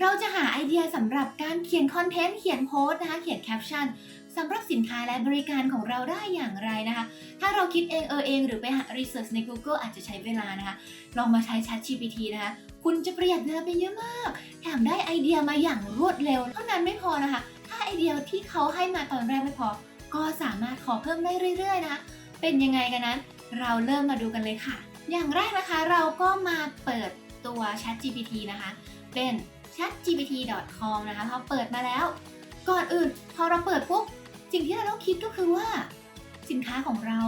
เราจะหาไอเดียสำหรับการเขียนคอนเทนต์ เขียนโพสต์นะคะ เขียนแคปชั่นสำหรับสินค้าและบริการของเราได้อย่างไรนะคะ ถ้าเราคิดเองเออเองหรือไปหา research ใน Google อาจจะใช้เวลานะคะ ลองมาใช้ Chat GPT นะคะ คุณจะประหยัดเวลาไปเยอะมาก แถมได้ไอเดียมาอย่างรวดเร็ว เท่านั้นไม่พอนะคะ ถ้าไอเดียที่เขาให้มาตอนแรกไม่พอ ก็สามารถขอเพิ่มได้เรื่อย ๆ นะคะ เป็นยังไงกันนั้น เราเริ่มมาดูกันเลยค่ะ อย่างแรกนะคะเราก็มาเปิดตัว Chat GPT นะคะ เป็น chatgpt.com นะคะพอเปิดมาแล้ว ก่อนอื่นพอเราเปิดปุ๊บสิ่งที่เราต้องคิดก็คือว่า สินค้าของเรา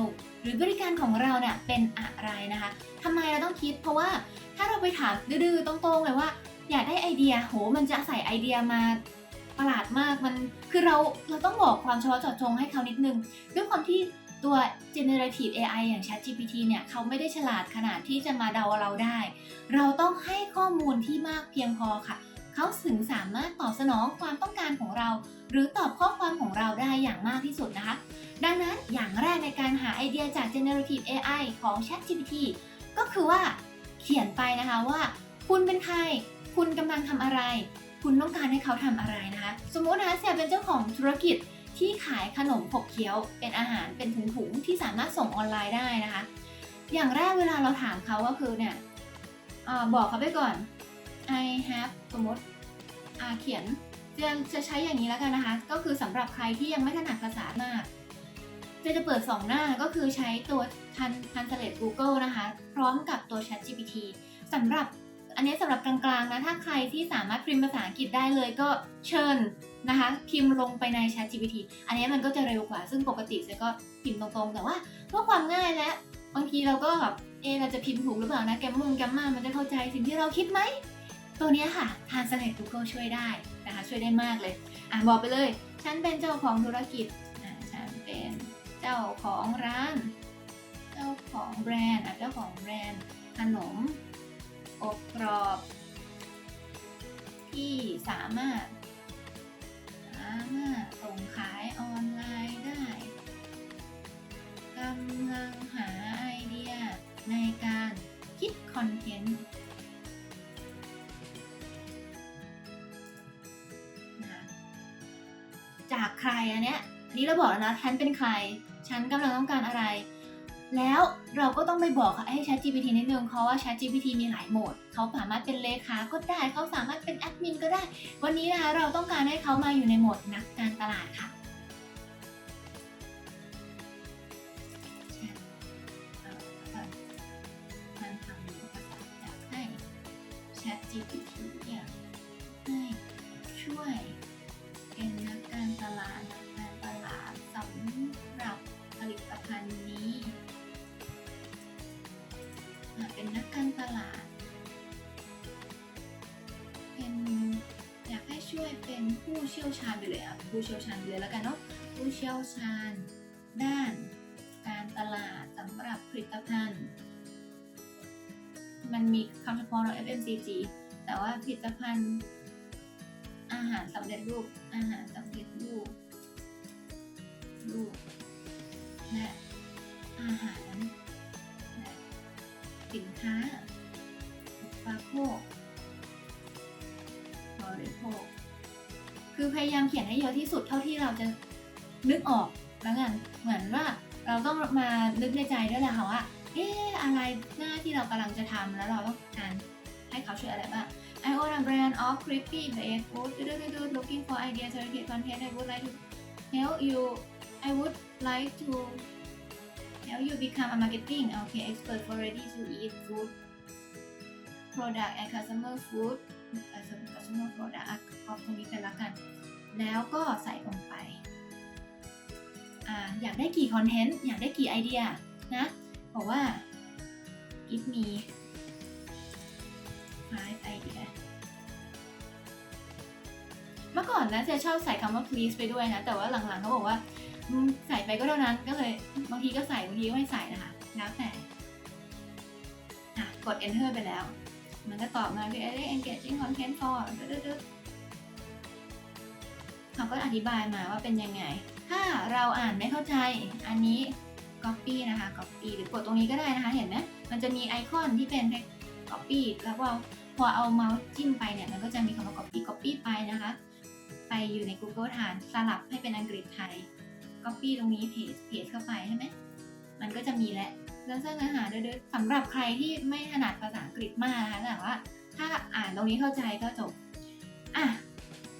หรือบริการของเราเนี่ยเป็นอะไรนะคะทำไมเราต้องคิด เพราะว่าถ้าเราไปถามดื้อๆตรงๆเลยว่า อยากได้ไอเดียโห มันจะใส่ไอเดียมาประหลาดมากมันคือเราเราต้องบอกความเฉพาะเจาะจงให้เขานิดนึงด้วยความที่ตัว generative AI อย่าง ChatGPT เนี่ยเขาไม่ได้ฉลาดขนาดที่จะมาเดาเราได้ เราต้องให้ข้อมูลที่มากเพียงพอค่ะ เขาถึงสามารถตอบสนองความต้องการของเรา หรือตอบข้อความของเราได้อย่างมากที่สุดนะคะ ดังนั้นอย่างแรกในการหาไอเดียจาก generative AI ของ ChatGPT ก็คือว่า เขียนไปนะคะว่า คุณเป็นใคร คุณกำลังทำอะไร คุณต้องการให้เขาทำอะไรนะคะ สมมตินะคะเสียเป็นเจ้าของธุรกิจที่ขายขนมขบเคี้ยว เป็นอาหารเป็นถุงๆที่สามารถส่งออนไลน์ได้นะคะ อย่างแรกเวลาเราถามเขาก็คือเนี่ยอบอกเขาไปก่อน I have สมมติอาเขียนจะจะใช้อย่างนี้แล้วกันนะคะ ก็คือสำหรับใครที่ยังไม่ถนัดภาษามากจะจะเปิด 2 หน้าก็คือใช้ตัวทันทันเ l ต Google นะคะ พร้อมกับตัว Chat GPT สำหรับอันนี้สำหรับกลางๆนะ ถ้าใครที่สามารถพิมพ์ภาษาอังกฤษได้เลยก็เชิญนะคะ พิมพ์ลงไปใน Chat GPT อันนี้มันก็จะเร็วกว่า ซึ่งปกติเซก็พิมพ์ตรงๆ แต่ว่าเพื่อความง่ายและ บางทีเราก็แบบเอเราจะพิมพ์ถูกหรือเปล่านะแกมมงแกมมามันจะเข้าใจสิ่งที่เราคิดไหม ตัวนี้ค่ะ Translate Google ช่วยได้นะคะช่วยได้มากเลยอะบอกไปเลย ฉันเป็นเจ้าของธุรกิจอะฉันเป็นเจ้าของร้าน เจ้าของแบรนด์อะเจ้าของแบรนด์ขนมอบกรอบ ที่สามารถสามารถส่งขายออนไลน์ได้กำลังหาไอเดียในการคิดคอนเทนต์ จากใครอันเนี้ยนี้เราบอกแล้วนะฉันเป็นใคร ฉันกำลังต้องการอะไร แล้วเราก็ต้องไปบอกให้ Chat GPT นิดนึงเพราะว่า Chat GPT มีหลายโหมด เขาสามารถเป็นเลขาก็ได้เขาสามารถเป็นแอดมินก็ได้ วันนี้นะคะเราต้องการให้เขามาอยู่ในโหมดนักการตลาดค่ะมันทำภาษาอยากให้ Chat GPT เนี่ยให้ช่วย ลาดการตลาดสำหรับผลิตภัณฑ์นี้ เป็นนักการตลาด เป็นอยากให้ช่วยเป็นผู้เชี่ยวชาญไปเลยอะผู้เชี่ยวชาญไปเลยแล้วกันเนาะผู้เชี่ยวชาญ ด้าน การตลาดสำหรับผลิตภัณฑ์ มันมีคำเฉพาะเรา FMCG แต่ว่าผลิตภัณฑ์ อาหารสำเร็จรูป อาหารสำเร็จรูป รูป และอาหารและสินค้าอุปโภคบริโภค คือพยายามเขียนให้เยอะที่สุดเท่าที่เราจะนึกออกแล้วกันเหมือนว่าเราต้องมานึกในใจด้วยแหละค่ะว่า เอ๊ะอะไรหน้าที่เรากำลังจะทำแล้วเราต้องการให้เขาช่วยอะไรบ้าง I own a brand of crispy baked food do, do, do, do, looking for ideas to create content I would like to help you I would like to help you become a marketing okay expert for ready to eat food product and customer food customer product อะครอบตรงนี้เป็นละกัน แล้วก็ใส่ลงไปอ่าอยากได้กี่คอนเทนต์ อยากได้กี่ไอเดียนะ บอกว่า give me five idea เมื่อก่อนนะจะชอบใส่คำว่า please ไปด้วยนะ แต่ว่าหลังๆเขาบอกว่าใส่ไปก็เท่านั้นก็เลยบางทีก็ใส่บางทีก็ไม่ใส่นะคะ แล้วแต่อะกด enter ไปแล้ว มันก็ตอบมาคือ engaging content for ดึ๊ดเขาก็อธิบายมาว่าเป็นยังไง ถ้าเราอ่านไม่เข้าใจ อันนี้ copy นะคะ copy หรือกดตรงนี้ก็ได้นะคะ เห็นไหมมันจะมีไอคอนที่เป็น copy แล้วก็ อเอาเมาส์จิ้มไปเนี่ยมันก็จะมีคำว่า copy ยอยู่ใน Google ฐานสลับให้เป็นอังกฤษไทย Copy ตรงนี้เพจเพจเข้าไปใช่ไหมมันก็จะมีแล้วแล้วสร้างเนื้อหาด้วยๆสำหรับใครที่ไม่ถนัดภาษาอังกฤษมากนะคะแต่ว่า ถ้าอ่านตรงนี้เข้าใจก็จบอะ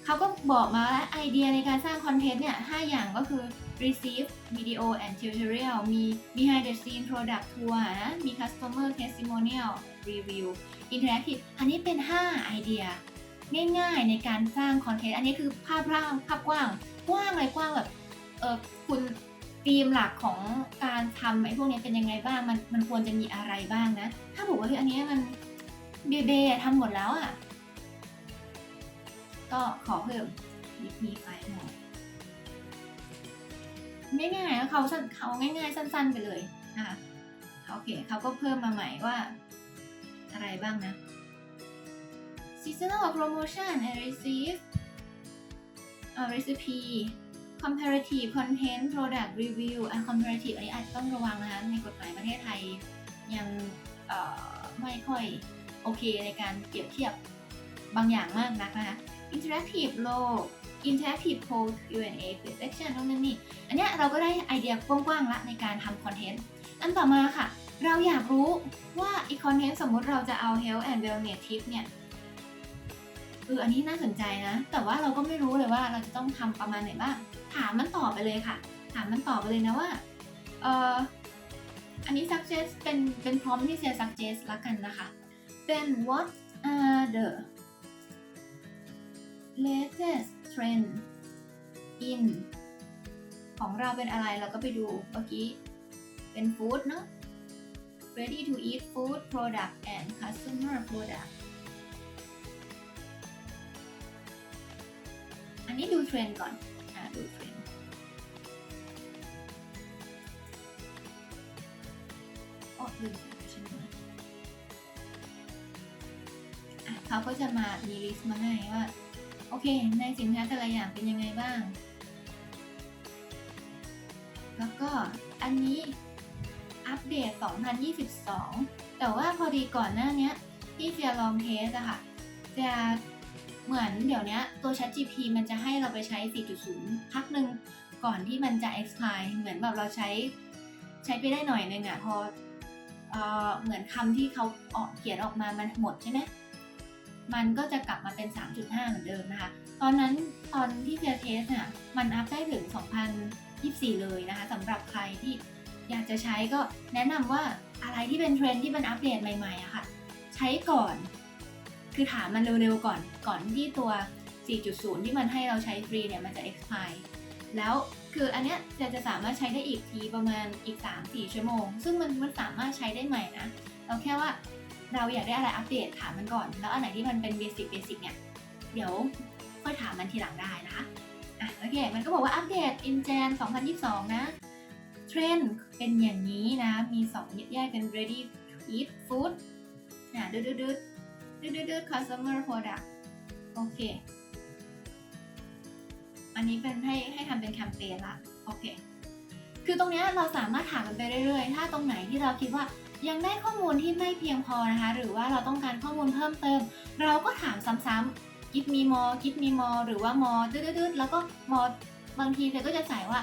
เขาก็บอกมาแล้วไอเดียในการสร้างคอนเทนต์เนี่ย5อย่างก็คือ receive video and tutorial มี behind the scene product tour นะ มี customer testimonial review interactive อันนี้เป็น 5 ไอเดีย ง่ายๆในการสร้างคอนเทนต์ อันนี้คือภาพร่างภาพกว้าง กว้างเลยกว้างแบบ เออคุณธีมหลักของการทำไอ้พวกนี้เป็นยังไงบ้าง มันมันควรจะมีอะไรบ้างนะ ถ้าบอกว่าเฮ้ยอันนี้มันเบเบทำหมดแล้วอะ ก็ขอเพิ่มมีมีไฟล์หน่อย ง่ายๆเขาเขาง่าย ๆ สั้น ๆ ไปเลยนะคะโอเคเขาก็เพิ่มมาใหม่ว่าอะไรบ้างนะ seasonal promotion and receive uh, recipe comparative content product review อะ comparative อันนี้อาจจะต้องระวังนะคะ ในกฎหมายประเทศไทยยังไม่ค่อยโอเคในการเปรียบเทียบบางอย่างมากนักนะคะ interactive low interactive poll Q&A quiz section ตรงนั้นนี่ อันเนี้ยเราก็ได้ไอเดียกว้างๆละในการทำคอนเทนต์ อันต่อมาค่ะ เราอยากรู้ว่าอีคอนเทนต์สมมุติเราจะเอา health and wellness tip เนี่ยเอออันนี้น่าสนใจนะ แต่ว่าเราก็ไม่รู้เลยว่าเราจะต้องทำประมาณไหนบ้าง ถามมันต่อไปเลยค่ะ ถามมันต่อไปเลยนะว่า เอออันนี้ suggest เป็น เป็นพร้อมที่จะ suggest ละกันนะคะ เป็น what are the latest trend in ของเราเป็นอะไรเราก็ไปดูเมื่อกี้ เป็น food เนอะ ready to eat food product and customer product อันนี้ดูเทรนด์ก่อนอ่าดูเทรนด์โอ้ลืมใส่ใช่ไหมอะเขาก็จะมามีลิสต์มาให้ว่า โอเค ในสินค้าแต่ละอย่างเป็นยังไงบ้าง แล้วก็อันนี้อัปเดต 2022 แต่ว่าพอดีก่อนหน้านี้ที่เจียลองเทสอะค่ะจะเหมือนเดี๋ยวนี้ตัว ChatGPT มันจะให้เราไปใช้ 4.0 พักหนึ่งก่อนที่มันจะ expire เหมือนแบบเราใช้ใช้ไปได้หน่อยนึงอะพอเออเหมือนคำที่เขาออกเขียนออกมามันหมดใช่ไหม มันก็จะกลับมาเป็น 3.5 เหมือนเดิมนะคะ ตอนนั้นตอนที่เจอเทสเนี่ยมันอัพได้ถึง 2024 เลยนะคะสำหรับใครที่อยากจะใช้ก็แนะนำว่าอะไรที่เป็นเทรนด์ที่มันอัปเดตใหม่ๆอะค่ะ ใช้ก่อน คือถามมันเร็วๆก่อนก่อนที่ตัว 4.0 ที่มันให้เราใช้ฟรีเนี่ยมันจะ expire แล้วคืออันเนี้ยจะจะสามารถใช้ได้อีกทีประมาณอีก 3-4 ชั่วโมง ซึ่งมันมันสามารถใช้ได้ใหม่นะ เราแค่ว่า เราอยากได้อะไรอัปเดตถามมันก่อน แล้วอันไหนที่มันเป็นเบสิกเบสิกเนี่ย เดี๋ยวค่อยถามมันทีหลังได้นะคะ อะโอเค มันก็บอกว่าอัปเดต in Jan 2022 นะ เทรนด์เป็นอย่างนี้นะ มี2แยกเป็น ready eat food อะดืดดืดดืดดืดดืด customer product โอเค อันนี้เป็นให้ให้ทำเป็นแคมเปญละ โอเค คือตรงนี้เราสามารถถามกันไปเรื่อยๆ ถ้าตรงไหนที่เราคิดว่า ยังได้ข้อมูลที่ไม่เพียงพอนะคะ หรือว่าเราต้องการข้อมูลเพิ่มเติม เราก็ถามซ้ำๆ give me more give me more หรือว่า more ดืดๆแล้วก็ more บางทีเธอก็จะใส่ว่า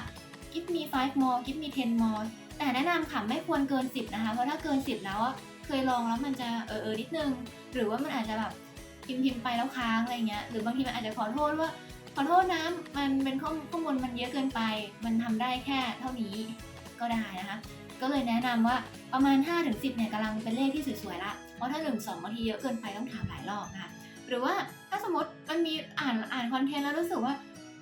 give me five more give me ten more แต่แนะนำค่ะไม่ควรเกิน 10 นะคะ เพราะถ้าเกิน 10 แล้วเคยลองแล้วมันจะเออเออนิดนึง หรือว่ามันอาจจะแบบพิมพ์พิมพ์ไปแล้วค้างอะไรเงี้ยหรือบางทีมันอาจจะขอโทษว่าขอโทษนะมันเป็นข้อข้อมูลมันเยอะเกินไป มันทำได้แค่เท่านี้ก็ได้นะคะ ก็เลยแนะนำว่าประมาณ 5-10เนี่ยกำลังเป็นเลขที่สวยๆละ เพราะถ้า 1 2บางทีเยอะเกินไปต้องถามหลายรอบนะคะหรือว่าถ้าสมมติมันมีอ่านอ่านคอนเทนต์แล้วรู้สึกว่า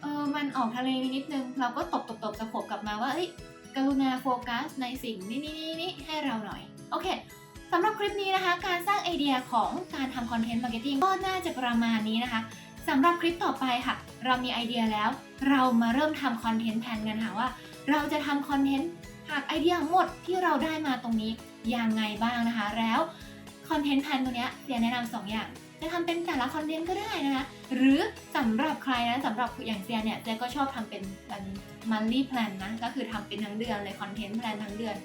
เออมันออกทะเลนิดนึง เราก็ตบตบตบสะโขบกลับมาว่าเอ้ยกรุณาโฟกัสในสิ่งนี้นี้นี้ให้เราหน่อย โอเคสำหรับคลิปนี้นะคะ การสร้างไอเดียของการทำคอนเทนต์มาร์เก็ตติ้งก็น่าจะประมาณนี้นะคะสำหรับคลิปต่อไปค่ะ เรามีไอเดียแล้ว เรามาเริ่มทำคอนเทนต์แพลนกันค่ะว่า เราจะทำคอนเทนต์ หากไอเดียหมดที่เราได้มาตรงนี้ยังไงบ้างนะคะ แล้วคอนเทนต์แพลนตัวเนี้ยเสียนแนะนำสองอย่างจะทำเป็นแต่ละคอนเทนต์ก็ได้นะคะ หรือสำหรับใครนะสำหรับอย่างเซียนเนี่ยเซียก็ชอบทำเป็นแบบมันลี่แพลนนะ ก็คือทำเป็นทั้งเดือนเลยคอนเทนต์แพลนทั้งเดือน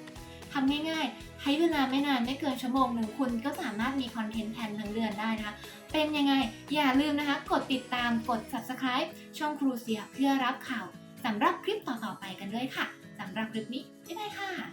ทำง่ายๆ ใช้เวลาไม่นานไม่เกินชั่วโมงหนึ่งคุณก็สามารถมีคอนเทนต์แพลนทั้งเดือนได้นะคะ เป็นยังไง อย่าลืมนะคะ กดติดตามกด subscribe ช่องครูเซียเพื่อรับข่าวสำหรับคลิปต่อๆไปกันด้วยค่ะ สำหรับคลิปนี้ใช่ไหมยค่ะ